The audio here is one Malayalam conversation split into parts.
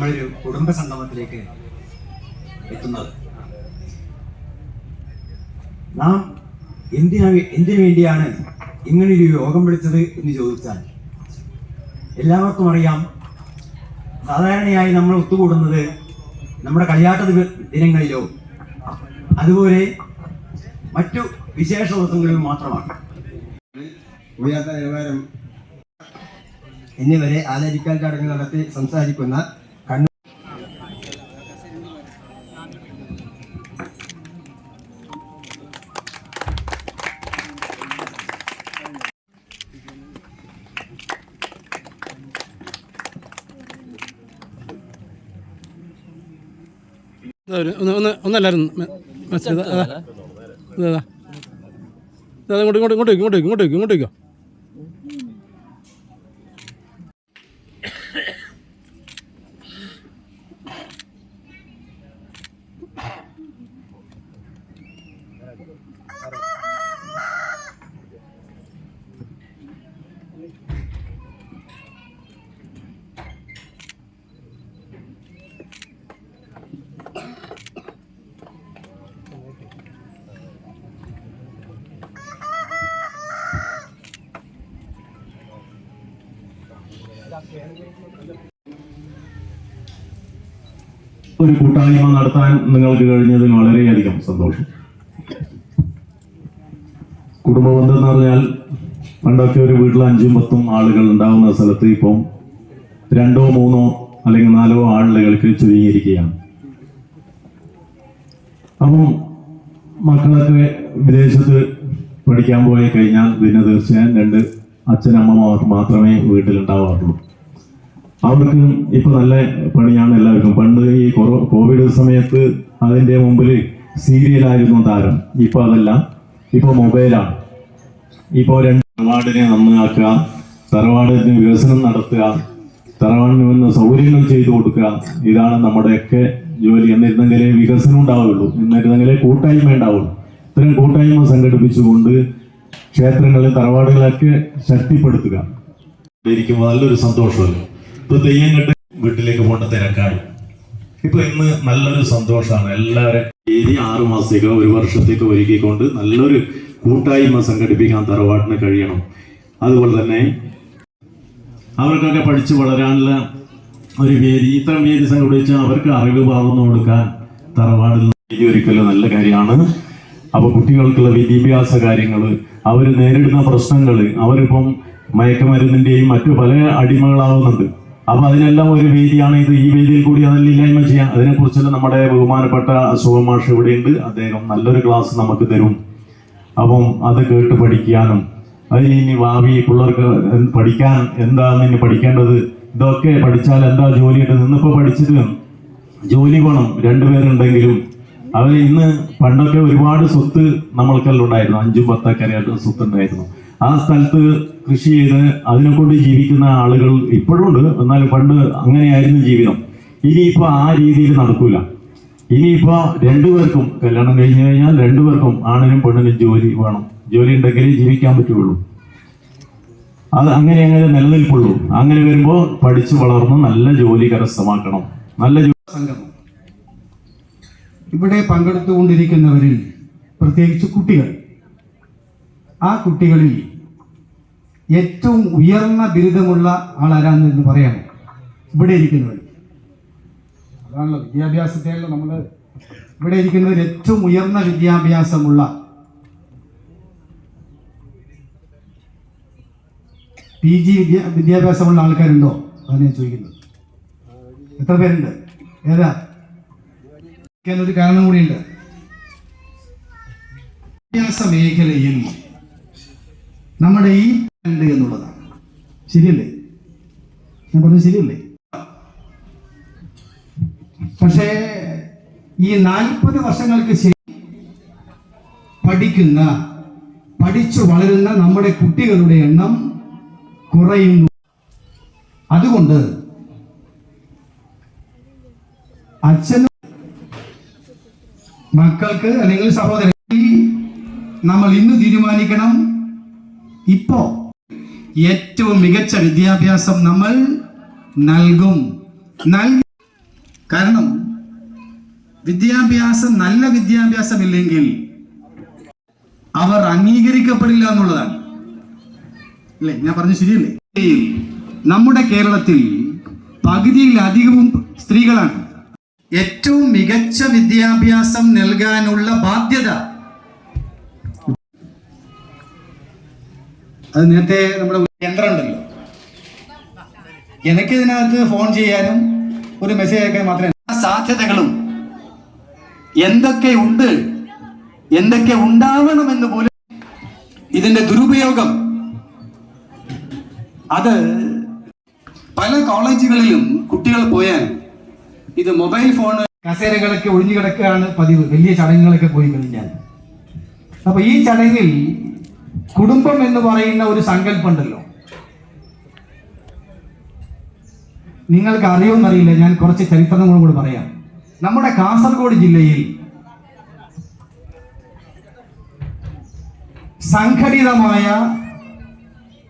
നമ്മളൊരു കുടുംബ സംഗമത്തിലേക്ക് എത്തുന്നത്. നാം എന്തിനാ എന്തിനു വേണ്ടിയാണ് ഇങ്ങനൊരു യോഗം വിളിച്ചത് എന്ന് ചോദിച്ചാൽ എല്ലാവർക്കും അറിയാം സാധാരണയായി നമ്മൾ ഒത്തുകൂടുന്നത് നമ്മുടെ കളിയാട്ട ദിനങ്ങളിലോ അതുപോലെ മറ്റു വിശേഷ ദിവസങ്ങളിലും മാത്രമാണ്. ഉയർന്ന നിലവാരം എന്നിവരെ ആലോചിക്കാൻ ചടങ്ങ് നടത്തി സംസാരിക്കുന്ന ഒന്ന് ഒന്ന് ഒന്നല്ലായിരുന്നു മനസ്സിലാ ഇതാ ഇങ്ങോട്ട് ഇങ്ങോട്ട് ഇങ്ങോട്ട് ഇങ്ങോട്ട് ഇങ്ങോട്ട് ഒരു കൂട്ടായ്മ നടത്താൻ നിങ്ങൾക്ക് കഴിഞ്ഞതിൽ വളരെയധികം സന്തോഷം. കുടുംബബന്ധം എന്ന് പറഞ്ഞാൽ പണ്ടൊക്കെ ഒരു വീട്ടിൽ അഞ്ചും പത്തും ആളുകൾ ഉണ്ടാവുന്ന സ്ഥലത്ത് ഇപ്പം രണ്ടോ മൂന്നോ അല്ലെങ്കിൽ നാലോ ആളുകൾക്ക് ചുരുങ്ങിയിരിക്കുകയാണ്. അപ്പം മക്കളൊക്കെ വിദേശത്ത് പഠിക്കാൻ പോയി കഴിഞ്ഞാൽ പിന്നെ തീർച്ചയായും രണ്ട് അച്ഛനമ്മമാർ മാത്രമേ വീട്ടിലുണ്ടാവാറുള്ളൂ. അവർക്ക് ഇപ്പൊ നല്ല പണിയാണ് എല്ലാവർക്കും. പണ്ട് ഈ കോവിഡ് സമയത്ത് അതിന്റെ മുമ്പിൽ സീരിയലായിരുന്നു താരം. ഇപ്പൊ അതല്ല. ഇപ്പൊ മൊബൈലാണ്. ഇപ്പൊ രണ്ട് തറവാടിനെ നന്നാക്കുക തറവാടിന് വികസനം നടത്തുക തറവാടിന് വന്ന് സൗകര്യങ്ങൾ ചെയ്തു കൊടുക്കുക. ഇതാണ് നമ്മുടെയൊക്കെ ജോലി. എന്നിരുന്നെങ്കിലേ വികസനം ഉണ്ടാവുള്ളൂ. എന്നിരുന്നെങ്കിലേ കൂട്ടായ്മ ഉണ്ടാവുള്ളൂ. ഇത്രയും കൂട്ടായ്മ സംഘടിപ്പിച്ചുകൊണ്ട് ക്ഷേത്രങ്ങളിൽ തറവാടുകളൊക്കെ ശക്തിപ്പെടുത്തുക. ഇരിക്കുമ്പോൾ നല്ലൊരു സന്തോഷമല്ലേ? ഇപ്പൊ തെയ്യം കെട്ട് വീട്ടിലേക്ക് പോകേണ്ട തിരക്കായി. ഇപ്പൊ ഇന്ന് നല്ലൊരു സന്തോഷമാണ്. എല്ലാവരും ഏരി ആറു മാസത്തേക്കോ ഒരു വർഷത്തേക്കോ ഒരുക്കിക്കൊണ്ട് നല്ലൊരു കൂട്ടായ്മ സംഘടിപ്പിക്കാൻ തറവാട്ടിന് കഴിയണം. അതുപോലെ തന്നെ അവർക്കൊക്കെ പഠിച്ചു വളരാനുള്ള ഒരു വേദി ഇത്തരം വേദി സംഘടിപ്പിച്ച് അവർക്ക് അറിവ് പകർന്നു കൊടുക്കാൻ തറവാടിൽ വേദി ഒരിക്കലും നല്ല കാര്യമാണ്. അപ്പോൾ കുട്ടികൾക്കുള്ള വിദ്യാഭ്യാസ കാര്യങ്ങൾ അവർ നേരിടുന്ന പ്രശ്നങ്ങൾ അവരിപ്പം മയക്കുമരുന്നിന്റെയും മറ്റു പല അടിമകളാവുന്നുണ്ട്. അപ്പൊ അതിനെല്ലാം ഒരു വേദിയാണ് ഇത്. ഈ വേദിയിൽ കൂടി അതെല്ലാം ഇല്ലായ്മ ചെയ്യാം അതിനെക്കുറിച്ചെല്ലാം നമ്മുടെ ബഹുമാനപ്പെട്ട സുഖമാഷ് ഇവിടെയുണ്ട്. അദ്ദേഹം നല്ലൊരു ക്ലാസ് നമുക്ക് തരും. അപ്പം അത് കേട്ട് പഠിക്കാനും അത് ഇനി ഭാവി പിള്ളേർക്ക് പഠിക്കാൻ എന്താണ് ഇനി പഠിക്കേണ്ടത് ഇതൊക്കെ പഠിച്ചാൽ എന്താ ജോലിയിട്ട് നിന്നിപ്പോൾ പഠിച്ചിട്ട് ജോലി വേണം. രണ്ടുപേരുണ്ടെങ്കിലും അവർ ഇന്ന് പണ്ടൊക്കെ ഒരുപാട് സ്വത്ത് നമ്മൾക്കെല്ലാം ഉണ്ടായിരുന്നു. അഞ്ചും പത്തൊക്കെ സ്വത്ത് ഉണ്ടായിരുന്നു. ആ സ്ഥലത്ത് കൃഷി ചെയ്ത് അതിനെ കൊണ്ട് ജീവിക്കുന്ന ആളുകൾ ഇപ്പോഴുണ്ട്. എന്നാൽ പണ്ട് അങ്ങനെയായിരുന്നു ജീവിതം. ഇനിയിപ്പോൾ ആ രീതിയിൽ നടക്കൂല. ഇനിയിപ്പോൾ രണ്ടുപേർക്കും കല്യാണം കഴിഞ്ഞു കഴിഞ്ഞാൽ രണ്ടുപേർക്കും ആണിനും പെണ്ണിനും ജോലി വേണം. ജോലി ഉണ്ടെങ്കിലേ ജീവിക്കാൻ പറ്റുള്ളൂ. അത് അങ്ങനെ അങ്ങനെ നിലനിൽപ്പുള്ളൂ. അങ്ങനെ വരുമ്പോൾ പഠിച്ചു വളർന്ന് നല്ല ജോലി കരസ്ഥമാക്കണം. നല്ല സംഗമം ഇവിടെ പങ്കെടുത്തുകൊണ്ടിരിക്കുന്നവരിൽ പ്രത്യേകിച്ച് കുട്ടികൾ ആ കുട്ടികളിൽ ഏറ്റവും ഉയർന്ന ബിരുദമുള്ള ആളാരാന്ന് എന്ന് പറയാം. ഇവിടെ ഇരിക്കുന്നവർ. അതാണല്ലോ വിദ്യാഭ്യാസത്തെയല്ലോ നമ്മൾ ഇവിടെ ഇരിക്കുന്നവർ ഏറ്റവും ഉയർന്ന വിദ്യാഭ്യാസമുള്ള പി ജി വിദ്യാ വിദ്യാഭ്യാസമുള്ള ആൾക്കാരുണ്ടോ? അതാണ് ഞാൻ ചോദിക്കുന്നത്. എത്ര പേരുണ്ട്? ഏതാ? ഒരു കാരണം കൂടിയുണ്ട്. വിദ്യാഭ്യാസ മേഖലയിൽ നമ്മുടെ ഈ ഉണ്ട് എന്നുള്ളതാണ്. ശരിയല്ലേ? ഞാൻ പറഞ്ഞത് ശരിയല്ലേ? പക്ഷേ ഈ നാൽപ്പത് വർഷങ്ങൾക്ക് ശേഷം പഠിക്കുന്ന പഠിച്ചു വളരുന്ന നമ്മുടെ കുട്ടികളുടെ എണ്ണം കുറയുന്നു. അതുകൊണ്ട് അച്ഛനും മക്കൾക്ക് അല്ലെങ്കിൽ സഹോദരൻ നമ്മൾ ഇന്ന് തീരുമാനിക്കണം ഇപ്പോ ഏറ്റവും മികച്ച വിദ്യാഭ്യാസം നമ്മൾ നൽകും. നൽകി കാരണം വിദ്യാഭ്യാസം നല്ല വിദ്യാഭ്യാസം ഇല്ലെങ്കിൽ അവർ അംഗീകരിക്കപ്പെടില്ല എന്നുള്ളതാണ്. അല്ലേ? ഞാൻ പറഞ്ഞു ശരിയല്ലേ? നമ്മുടെ കേരളത്തിൽ പകുതിയിലധികവും സ്ത്രീകളാണ്. ഏറ്റവും മികച്ച വിദ്യാഭ്യാസം നൽകാനുള്ള ബാധ്യത അത് നേരത്തെ നമ്മുടെ യന്ത്രം ഉണ്ടല്ലോ. എനിക്ക് ഇതിനകത്ത് ഫോൺ ചെയ്യാനും ഒരു മെസ്സേജ് അയക്കാൻ മാത്രമേ സാധ്യതകളും എന്തൊക്കെ ഉണ്ട് എന്തൊക്കെ ഉണ്ടാവണമെന്ന് പോലും ഇതിന്റെ ദുരുപയോഗം. അത് പല കോളേജുകളിലും കുട്ടികൾ പോയാൽ ഇത് മൊബൈൽ ഫോൺ കസേരകളൊക്കെ ഒഴിഞ്ഞു കിടക്കുകയാണ് പതിവ്. വലിയ ചടങ്ങുകളൊക്കെ പോയി കഴിഞ്ഞാൽ. അപ്പൊ ഈ ചടങ്ങിൽ കുടുംബം എന്ന് പറയുന്ന ഒരു സങ്കല്പമുണ്ടല്ലോ. നിങ്ങൾക്ക് അറിയുമെന്നറിയില്ല ഞാൻ കുറച്ച് ചരിത്രങ്ങളും കൂടി പറയാം. നമ്മുടെ കാസർഗോഡ് ജില്ലയിൽ സംഘടിതമായ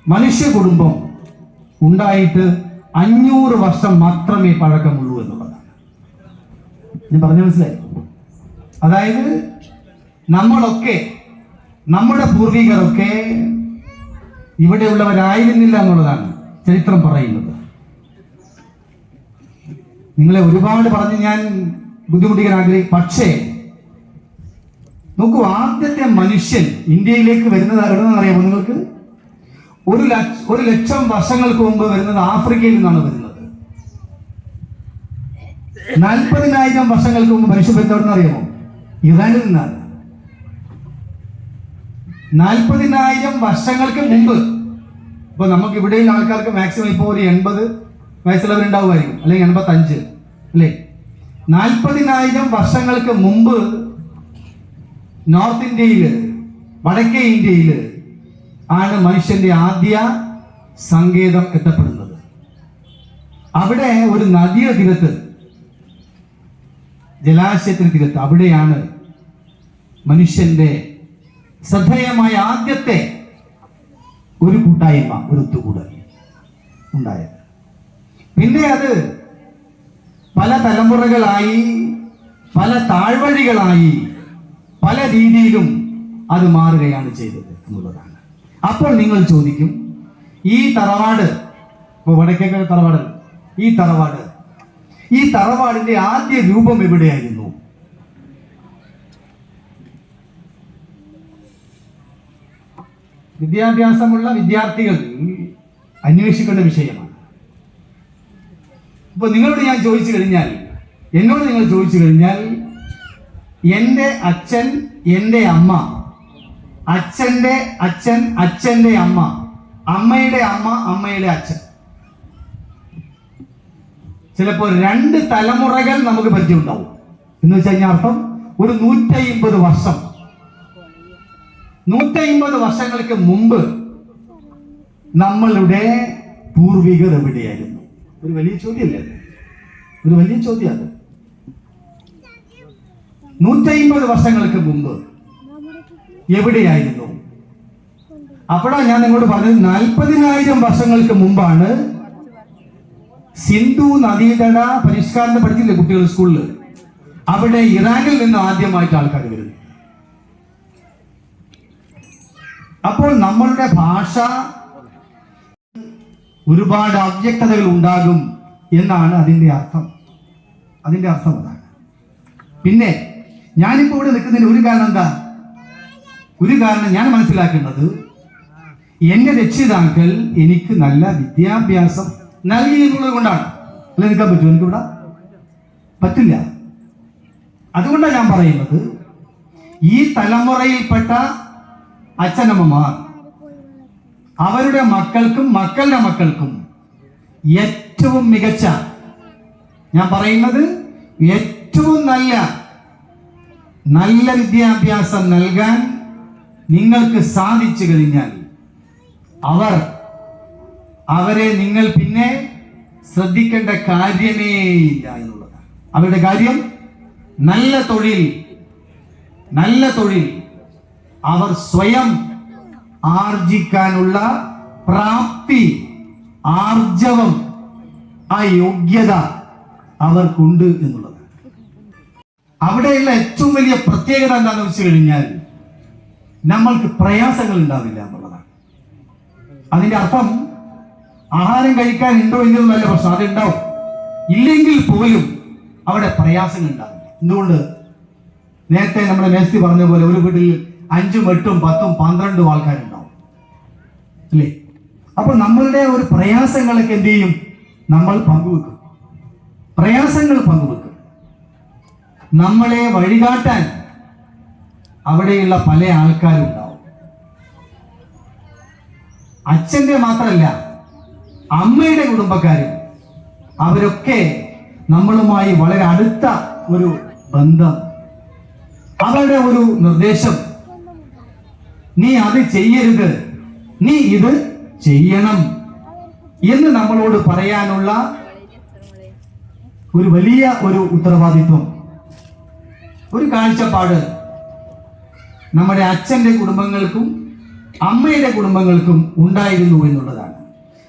മനുഷ്യ കുടുംബം ഉണ്ടായിട്ട് അഞ്ഞൂറ് വർഷം മാത്രമേ പഴക്കമുള്ളൂ എന്നുള്ളതാണ്. ഞാൻ പറഞ്ഞു മനസ്സിലായി? അതായത് നമ്മളൊക്കെ നമ്മുടെ പൂർവികരൊക്കെ ഇവിടെയുള്ളവരായിരുന്നില്ല എന്നുള്ളതാണ് ചരിത്രം പറയുന്നത്. നിങ്ങളെ ഒരുപാട് പറഞ്ഞ് ഞാൻ ബുദ്ധിമുട്ടിക്കാൻ ആഗ്രഹിക്കും പക്ഷേ നോക്കൂ ആദ്യത്തെ മനുഷ്യൻ ഇന്ത്യയിലേക്ക് വരുന്നത് എവിടെന്ന് അറിയാമോ നിങ്ങൾക്ക്? ഒരു ലക്ഷ ഒരു ലക്ഷം വർഷങ്ങൾക്ക് മുമ്പ് വരുന്നത് ആഫ്രിക്കയിൽ നിന്നാണ് വരുന്നത്. നാൽപ്പതിനായിരം വർഷങ്ങൾക്ക് മുമ്പ് മനുഷ്യ അറിയാമോ ഇറാനിൽ നിന്നാണ്. നാൽപ്പതിനായിരം വർഷങ്ങൾക്ക് മുമ്പ് ഇപ്പൊ നമുക്ക് ഇവിടെയുള്ള ആൾക്കാർക്ക് മാക്സിമം ഇപ്പോൾ ഒരു എൺപത് വയസ്സുള്ളവരുണ്ടാവുമായിരിക്കും അല്ലെങ്കിൽ എൺപത്തഞ്ച് അല്ലേ? നാൽപ്പതിനായിരം വർഷങ്ങൾക്ക് മുമ്പ് നോർത്ത് ഇന്ത്യയിൽ വടക്കേ ഇന്ത്യയിൽ ആണ് മനുഷ്യന്റെ ആദ്യ സങ്കേതം എത്തപ്പെടുന്നത്. അവിടെ ഒരു നദിയുടെ തീരത്ത് ജലാശയത്തിന് തീരത്ത് അവിടെയാണ് മനുഷ്യന്റെ ശ്രദ്ധേയമായ ആദ്യത്തെ ഒരു കൂട്ടായ്മ ഒരു ഒത്തുകൂടൽ ഉണ്ടായത്. പിന്നെ അത് പല തലമുറകളായി പല താഴ്വഴികളായി പല രീതിയിലും അത് മാറുകയാണ് ചെയ്തത് എന്നുള്ളതാണ്. അപ്പോൾ നിങ്ങൾ ചോദിക്കും ഈ തറവാട് ഇപ്പൊ വടക്കേക്കര തറവാട് ഈ തറവാട് ഈ തറവാടിന്റെ ആദ്യ രൂപം എവിടെയായിരുന്നു? വിദ്യാഭ്യാസമുള്ള വിദ്യാർത്ഥികൾ അന്വേഷിക്കേണ്ട വിഷയമാണ്. ഇപ്പൊ നിങ്ങളോട് ഞാൻ ചോദിച്ചു കഴിഞ്ഞാൽ എന്നോട് നിങ്ങൾ ചോദിച്ചു കഴിഞ്ഞാൽ എന്റെ അച്ഛൻ എന്റെ അമ്മ അച്ഛന്റെ അച്ഛൻ അച്ഛന്റെ അമ്മ അമ്മയുടെ അമ്മ അമ്മയുടെ അച്ഛൻ. ചിലപ്പോൾ രണ്ട് തലമുറകൾ നമുക്ക് പരിചയമുണ്ടാവും. എന്ന് വെച്ച് കഴിഞ്ഞാൽ അർത്ഥം ഒരു നൂറ്റമ്പത് വർഷം നൂറ്റമ്പത് വർഷങ്ങൾക്ക് മുമ്പ് നമ്മളുടെ പൂർവികർ എവിടെയായിരുന്നു? ഒരു വലിയ ചോദ്യമല്ലേ ഒരു വലിയ ചോദ്യം അത്. നൂറ്റമ്പത് വർഷങ്ങൾക്ക് മുമ്പ് എവിടെയായിരുന്നു? അപ്പോഴാണ് ഞാൻ നിങ്ങളോട് പറഞ്ഞത് നാൽപ്പതിനായിരം വർഷങ്ങൾക്ക് മുമ്പാണ് സിന്ധു നദീതട പരിഷ്കാരം പഠിച്ചില്ലേ കുട്ടികൾ സ്കൂളിൽ അവിടെ ഇറാനിൽ നിന്ന് ആദ്യമായിട്ട് ആൾക്കാർ വരുന്നു അപ്പോൾ നമ്മളുടെ ഭാഷ ഒരുപാട് അവ്യക്തതകൾ ഉണ്ടാകും എന്നാണ് അതിന്റെ അർത്ഥം. അതിന്റെ അർത്ഥം അതാണ്. പിന്നെ ഞാനിപ്പോൾ ഇവിടെ നിൽക്കുന്നതിന് ഒരു കാരണം എന്താ? ഒരു കാരണം ഞാൻ മനസ്സിലാക്കേണ്ടത് എന്റെ രക്ഷിതാക്കൾ എനിക്ക് നല്ല വിദ്യാഭ്യാസം നൽകി എന്നുള്ളത് കൊണ്ടാണ്. അല്ല നിൽക്കാൻ പറ്റുമോ എനിക്കിവിടെ? പറ്റില്ല. അതുകൊണ്ടാണ് ഞാൻ പറയുന്നത് ഈ തലമുറയിൽപ്പെട്ട അച്ഛനമ്മമാർ അവരുടെ മക്കൾക്കും മക്കളുടെ മക്കൾക്കും ഏറ്റവും മികച്ച ഞാൻ പറയുന്നത് ഏറ്റവും നല്ല നല്ല വിദ്യാഭ്യാസം നൽകാൻ നിങ്ങൾക്ക് സാധിച്ചു കഴിഞ്ഞാൽ അവർ അവരെ നിങ്ങൾ പിന്നെ ശ്രദ്ധിക്കേണ്ട കാര്യമേ ഇല്ല എന്നുള്ളതാണ്. അവരുടെ കാര്യം നല്ല തൊഴിൽ നല്ല തൊഴിൽ. അവർ സ്വയം ആർജിക്കാനുള്ള പ്രാപ്തി ആർജവം ആ യോഗ്യത അവർക്കുണ്ട് എന്നുള്ളത് അവിടെയുള്ള ഏറ്റവും വലിയ പ്രത്യേകത എന്താണെന്ന് വെച്ച് കഴിഞ്ഞാൽ നമ്മൾക്ക് പ്രയാസങ്ങൾ ഉണ്ടാവില്ല എന്നുള്ളതാണ്. അതിന്റെ അർത്ഥം ആഹാരം കഴിക്കാൻ ഉണ്ടോ ഇല്ലയോ നല്ല പ്രശ്നം. അതുണ്ടാവും. ഇല്ലെങ്കിൽ പോലും അവിടെ പ്രയാസങ്ങൾ ഉണ്ടാവില്ല. എന്തുകൊണ്ട്? നേരത്തെ നമ്മുടെ മേസ്തി പറഞ്ഞ പോലെ ഒരു വീട്ടിൽ അഞ്ചും എട്ടും പത്തും പന്ത്രണ്ടും ആൾക്കാരുണ്ടാവും. അല്ലേ? അപ്പൊ നമ്മളുടെ ഒരു പ്രയാസങ്ങളൊക്കെ എന്ത് ചെയ്യും? നമ്മൾ പങ്കുവെക്കും. പ്രയാസങ്ങൾ പങ്കുവെക്കും. നമ്മളെ വഴികാട്ടാൻ അവിടെയുള്ള പല ആൾക്കാരുണ്ടാവും. അച്ഛന്റെ മാത്രമല്ല അമ്മയുടെ കുടുംബക്കാരും അവരൊക്കെ നമ്മളുമായി വളരെ അടുത്ത ഒരു ബന്ധം അവരുടെ ഒരു നിർദ്ദേശം നീ അത് ചെയ്യരുത്. നീ ഇത് ചെയ്യണം എന്ന് നമ്മളോട് പറയാനുള്ള ഒരു വലിയ ഒരു ഉത്തരവാദിത്വം. ഒരു കാഴ്ചപ്പാട് നമ്മുടെ അച്ഛന്റെ കുടുംബങ്ങൾക്കും അമ്മയുടെ കുടുംബങ്ങൾക്കും ഉണ്ടായിരുന്നു എന്നുള്ളതാണ്.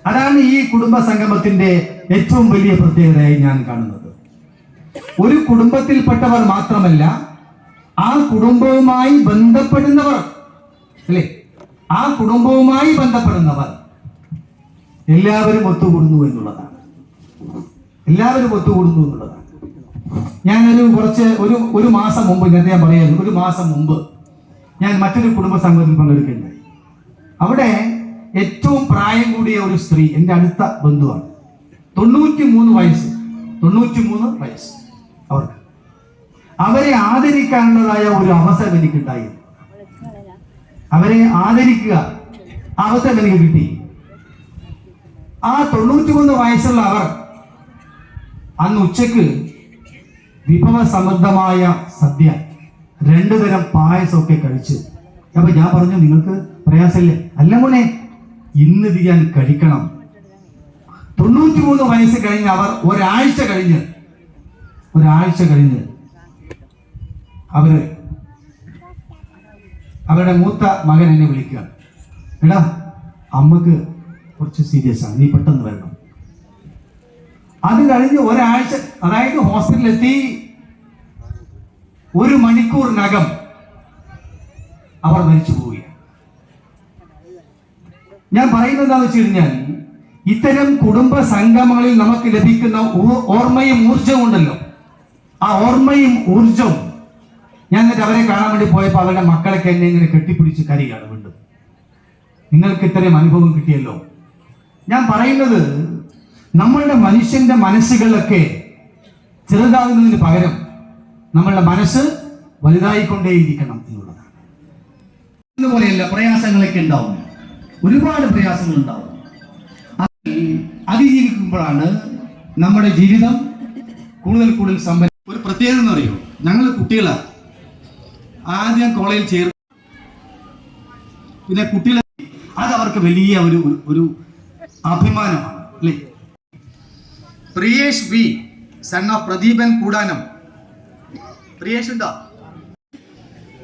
അതാണ് ഈ കുടുംബ സംഗമത്തിന്റെ ഏറ്റവും വലിയ പ്രത്യേകതയായി ഞാൻ കാണുന്നത്. ഒരു കുടുംബത്തിൽപ്പെട്ടവർ മാത്രമല്ല ആ കുടുംബവുമായി ബന്ധപ്പെടുന്നവർ അല്ലേ? ആ കുടുംബവുമായി ബന്ധപ്പെടുന്നവർ എല്ലാവരും ഒത്തുകൂടുന്നു എന്നുള്ളതാണ്. എല്ലാവരും ഒത്തുകൂടുന്നു എന്നുള്ളതാണ്. ഞാനൊരു കുറച്ച് ഒരു ഒരു മാസം മുമ്പ് ഇന്നത്തെ ഞാൻ പറയായിരുന്നു ഒരു മാസം മുമ്പ് ഞാൻ മറ്റൊരു കുടുംബ സംഘത്തിൽ പങ്കെടുക്കുകയുണ്ടായി. അവിടെ ഏറ്റവും പ്രായം കൂടിയ ഒരു സ്ത്രീ എന്റെ അടുത്ത ബന്ധുവാണ്. തൊണ്ണൂറ്റി മൂന്ന് വയസ്സ് തൊണ്ണൂറ്റി മൂന്ന് വയസ്സ് അവർക്ക്. അവരെ ആദരിക്കാനുള്ളതായ ഒരു അവസരം എനിക്കുണ്ടായിരുന്നു. അവരെ ആദരിക്കുക. അവസരം എനിക്ക് കിട്ടി. ആ തൊണ്ണൂറ്റി മൂന്ന് വയസ്സുള്ള അവർ അന്ന് ഉച്ചയ്ക്ക് വിഭവസമൃദ്ധമായ സദ്യ രണ്ടു തരം പായസമൊക്കെ കഴിച്ച്. അപ്പൊ ഞാൻ പറഞ്ഞു നിങ്ങൾക്ക് പ്രയാസമില്ലേ? അല്ല മോനെ ഇന്ന് ഇത് ഞാൻ കഴിക്കണം. തൊണ്ണൂറ്റി മൂന്ന് വയസ്സ് കഴിഞ്ഞ് അവർ ഒരാഴ്ച കഴിഞ്ഞ് ഒരാഴ്ച കഴിഞ്ഞ് അവർ അവരുടെ മൂത്ത മകൻ എന്നെ വിളിക്കുക എടാ അമ്മയ്ക്ക് കുറച്ച് സീരിയസ് ആണ്. നീ പെട്ടെന്ന് വരണം. അത് കഴിഞ്ഞ് ഒരാഴ്ച അതായത് ഹോസ്പിറ്റലിലെത്തി. ഒരു മണിക്കൂറിനകം അവർ മരിച്ചു പോവുകയാണ്. ഞാൻ പറയുന്നത് എന്താണെന്ന് വെച്ച് കഴിഞ്ഞാൽ ഇത്തരം കുടുംബ സംഗമങ്ങളിൽ നമുക്ക് ലഭിക്കുന്ന ഓർമ്മയും ഊർജവും ഉണ്ടല്ലോ. ആ ഓർമ്മയും ഊർജവും ഞാൻ എന്നിട്ട് അവരെ കാണാൻ വേണ്ടി പോയപ്പോൾ അവരുടെ മക്കളൊക്കെ എന്നെ ഇങ്ങനെ കെട്ടിപ്പിടിച്ച് കരയാണ് വീണ്ടും. നിങ്ങൾക്ക് ഇത്രയും അനുഭവം കിട്ടിയല്ലോ. ഞാൻ പറയുന്നത് നമ്മളുടെ മനുഷ്യന്റെ മനസ്സുകളിലൊക്കെ ചെറുതാകുന്നതിന് പകരം നമ്മളുടെ മനസ്സ് വലുതായിക്കൊണ്ടേയിരിക്കണം എന്നുള്ളതാണ്. ഇതുപോലെയല്ല പ്രയാസങ്ങളൊക്കെ ഉണ്ടാവും. ഒരുപാട് പ്രയാസങ്ങൾ ഉണ്ടാവും. അത് അതിജീവിക്കുമ്പോഴാണ് നമ്മുടെ ജീവിതം കൂടുതൽ കൂടുതൽ സമ്പന്ന ഒരു പ്രത്യേകത എന്ന് പറയുമോ? ഞങ്ങൾ കുട്ടികളാണ് ആദ്യം കോളേജിൽ ചേർന്ന്. പിന്നെ കുട്ടികളെ അത് അവർക്ക് വലിയ ഒരു ഒരു- അഭിമാനമാണ് അല്ലേ? Priyesh V son of Pradeepan Koodanam. Priyesh ഉണ്ടോ?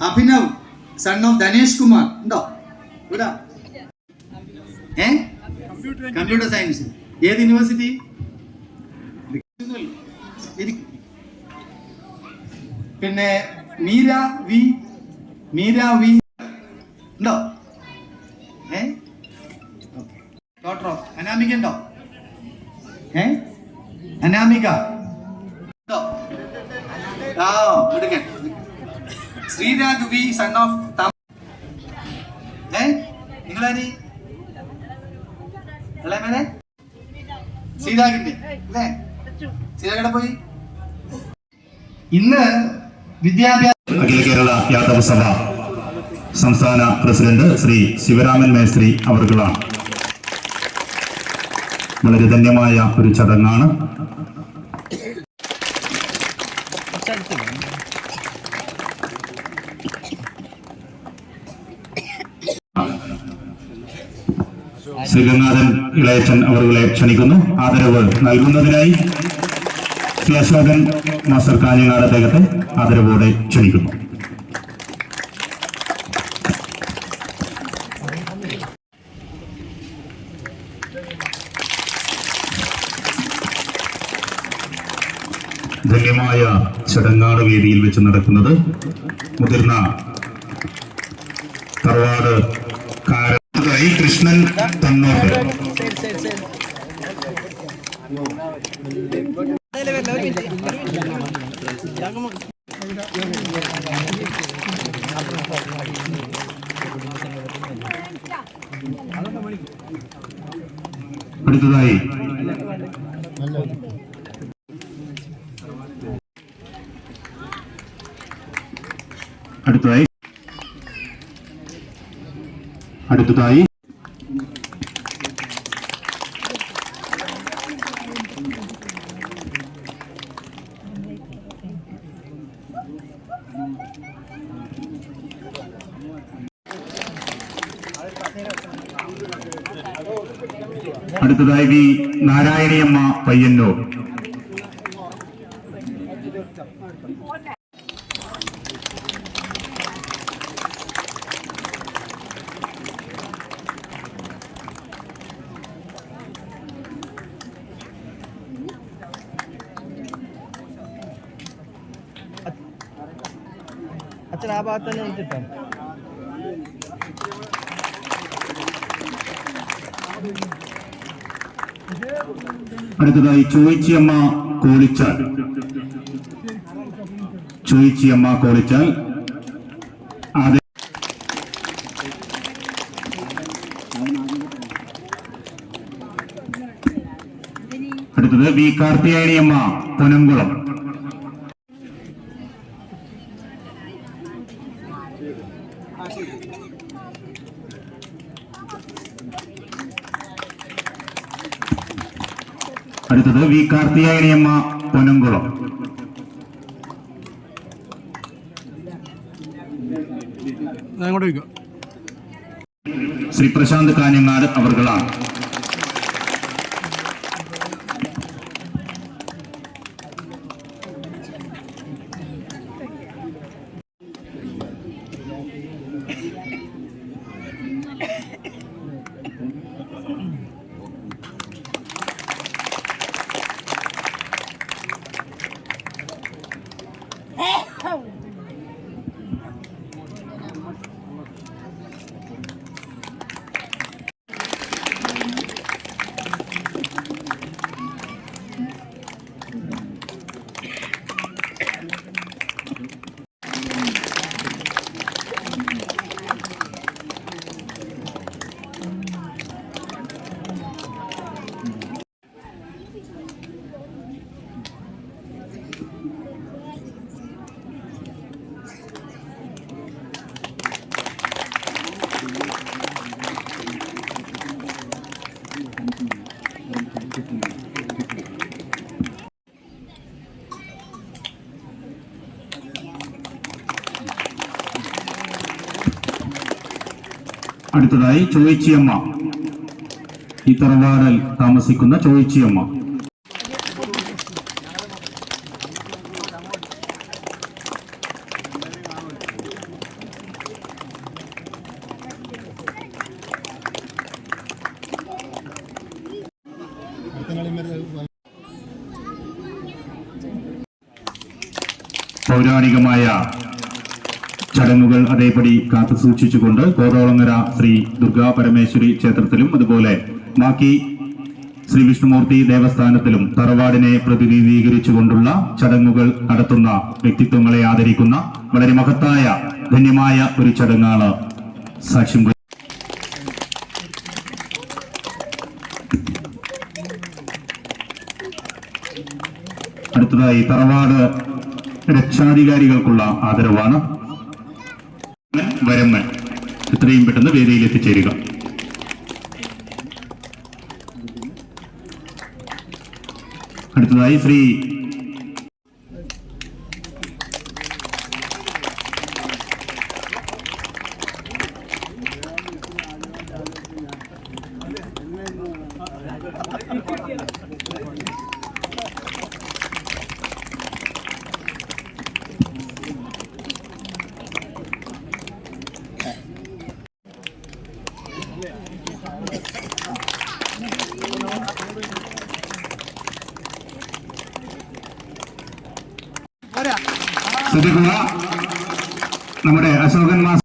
Abhinav son of Dhanesh Kumar. ഉണ്ടോ? ഏ? Computer science. ഏത് യൂണിവേഴ്സിറ്റി പിന്നെ മീര വി മീര വി. ഉണ്ടോ? ഏ? ഡോക്ടർ ഓഫ് അനാമിക ഉണ്ടോ? ഏ? അനാമിക? ഉണ്ടോ? ആ മിടുക്കൻ ശ്രീരാഗ് വി സൺ ഓഫ് ഏ? നിങ്ങളാരി? ഇളയമേനെ ശ്രീരാഗിന്റെ അല്ലേ? ശ്രീരാഗിടെ പോയി? ഇന്ന് വിദ്യാഭ്യാസ അഖില കേരള യാദവ സംസ്ഥാന പ്രസിഡന്റ് ശ്രീ ശിവരാമൻ മേസ്ത്രി അവർകളാണ് വളരെ ധന്യമായ ഒരു ചടങ്ങാണ്. ശ്രീ ഗംഗാധരൻ ഇളയച്ചൻ അവരുടെ ക്ഷണിക്കുന്നു. ആദരവ് നൽകുന്നതിനായി ശ്രീ അശോകൻ മാസ്റ്റർ കാഞ്ഞങ്ങാട് അദ്ദേഹത്തെ ആദരവോടെ ക്ഷണിക്കുന്നു. ധന്യമായ ചടങ്ങാട് വേദിയിൽ വെച്ച് നടക്കുന്നത് മുതിർന്ന തറവാട് കാരായി കൃഷ്ണൻ തന്നോട്ട്. അടുത്തതായി. അടുത്തതായി. അടുത്തതായി. അടുത്തതായി വി നാരായണിയമ്മ പയ്യന്നൂർ. അച്ഛൻ ഭാഗത്ത് തന്നെ നിൽക്കട്ടോ. അടുത്തതായി ചോയിച്ചിയമ്മ കോളിച്ചാൽ. ചോയിച്ചിയമ്മ കോളിച്ചാൽ. അതെ. അടുത്തത് വി കാർത്തിയായനിയമ്മ പൊനംകുളം. അടുത്തത് വി കാർത്തിയായനിയമ്മ പൊനങ്കുളം ശ്രീ പ്രശാന്ത് കാഞ്ഞങ്ങാട് അവർകളാണ്. അടുത്തതായി ചോയിച്ചിയമ്മ ഈ തറവാടിൽ താമസിക്കുന്ന ചോയിച്ചിയമ്മ പൗരാണികമായ ചടങ്ങുകൾ അതേപടി കാത്തു സൂക്ഷിച്ചുകൊണ്ട് കോതോളങ്ങര ശ്രീ ദുർഗാ പരമേശ്വരി ക്ഷേത്രത്തിലും അതുപോലെ ബാക്കി ശ്രീ വിഷ്ണുമൂർത്തി ദേവസ്ഥാനത്തിലും തറവാടിനെ പ്രതിനിധീകരിച്ചുകൊണ്ടുള്ള ചടങ്ങുകൾ നടത്തുന്ന വ്യക്തിത്വങ്ങളെ ആദരിക്കുന്ന വളരെ മഹത്തായ ധന്യമായ ഒരു ചടങ്ങാണ് സാക്ഷ്യം അടുത്തതായി തറവാട് രക്ഷാധികാരികൾക്കുള്ള ആദരവാണ്. വരമ്മൻ എത്രയും പെട്ടെന്ന് വേദിയിൽ എത്തിച്ചേരുക. അടുത്തതായി ശ്രീ